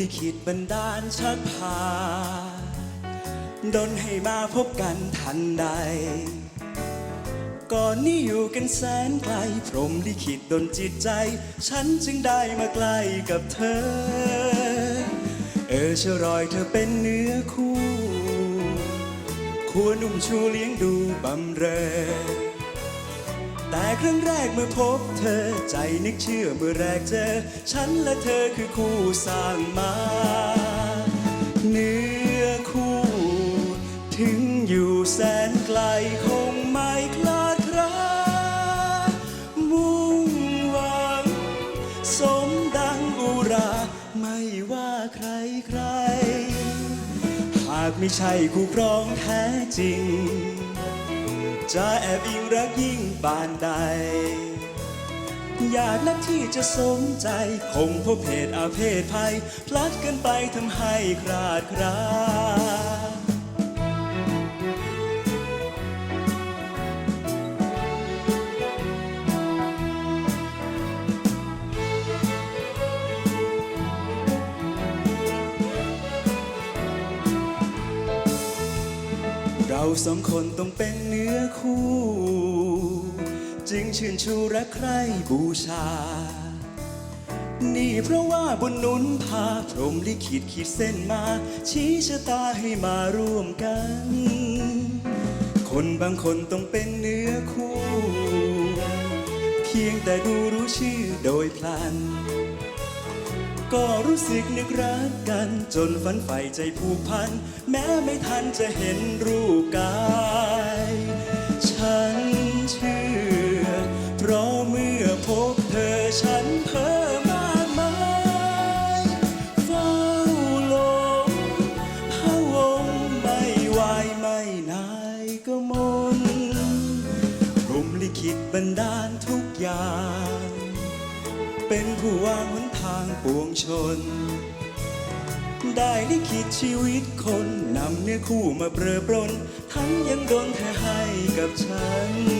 ลิขิตบันดาลชักพาดนให้มาพบกันทันใด ก่อนนี้อยู่กันแสนไกล พรมลิขิตดนจิตใจ ฉันจึงได้มาใกล้กับเธอ เออเชรอยเธอเป็นเนื้อคู่ ควรนุ่มชูเลี้ยงดูบำเรอ แต่ครั้งแรกเมื่อพบเธอใจนึกเชื่อเมื่อแรกเจอ ฉันและเธอคือคู่สร้างมา เนื้อคู่ ถึงอยู่แสนไกลคงไม่คลาดคลามุ่งหวัง สมดังอุรา ไม่ว่าใครใคร หากไม่ใช่คู่ครองแท้จริง จะแอบอิงรักยิ่งปานใด อยากนักที่จะสมใจ คงพบเพศอาเพศภัย พลัดกันไปทำให้คลาดคลา สองคนต้องเป็นเนื้อคู่ จึงชื่นชูรักใครบูชา นี่เพราะว่าบนหนุนพาพรหมลิขิตขีดเส้นมา ชี้ชะตาให้มาร่วมกัน คนบางคนต้องเป็นเนื้อคู่ เพียงแต่ดูรู้ชื่อโดยพลัน ก็รู้สึกนึกรักกัน จนฝันใฝ่ใจผูกพัน แม้ไม่ทันจะเห็นรูปกาย ฉันเชื่อ เพราะเมื่อพบเธอฉันเพ้อมากมายเฝ้าลงพะวงไม่ไหวไม่นายก็มนพรหมลิขิตบันดาลทุกอย่าง เป็นผู้วางหนางปวงชน ได้ลิขิตชีวิตคนนำเนื้อคู่มาเปรอปรน ทั้งยังโดนเธอให้กับฉัน